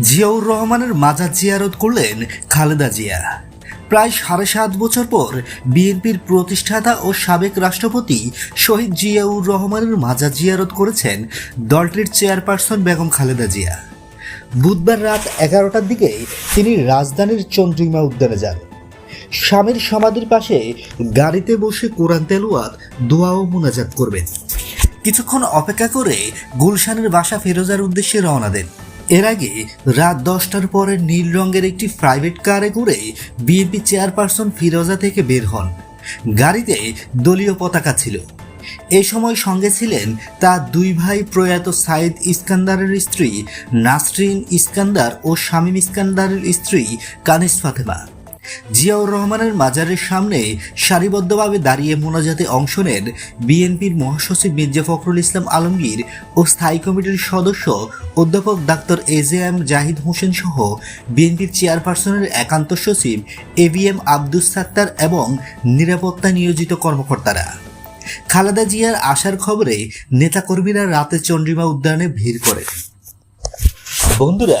জিয়াউর রহমানের মাজার জিয়ারত করলেন খালেদা জিয়া। প্রায় সাড়ে সাত বছর পর বিএনপির প্রতিষ্ঠাতা ও সাবেক রাষ্ট্রপতি শহীদ জিয়াউর রহমানের মাজার জিয়ারত করেছেন দলটির চেয়ারপারসন বেগম খালেদা জিয়া। বুধবার রাত এগারোটার দিকে তিনি রাজধানীর চন্দ্রিমা উদ্যানে যান। স্বামীর সমাধির পাশে গাড়িতে বসে কোরআন তেলুয়াত দোয়া ও মোনাজাত করবেন। কিছুক্ষণ অপেক্ষা করে গুলশানের বাসা ফেরোজার উদ্দেশ্যে রওনা দেন। এর আগে রাত দশটার পরে নীল রঙের একটি প্রাইভেট কারে করে বিএনপি চেয়ারপারসন ফিরোজা থেকে বের হন। গাড়িতে দলীয় পতাকা ছিল। এই সময় সঙ্গে ছিলেন তার দুই ভাই প্রয়াত সাইদ ইস্কান্দারের স্ত্রী, নাসরিন ইস্কান্দার ও শামীম ইস্কান্দারের স্ত্রী কানিস ফাতেমা। জিয়াউর রহমানের মাজারের সামনে সারিবদ্ধভাবে দাঁড়িয়ে মোনাজাতে অংশ নেন বিএনপির মহাসচিব মির্জা ফখরুল ইসলাম আলমগীর ও স্থায়ী কমিটির সদস্য অধ্যাপক doctor A J M Zahid Hossain সহ বিএনপির চেয়ারপারসনের একান্ত সচিব A B M Abdus Sattar এবং নিরাপত্তা নিয়োজিত কর্মকর্তারা। খালেদা জিয়ার আসার খবরে নেতাকর্মীরা রাতে চন্দ্রিমা উদ্যানে ভিড় করে বন্ধুরা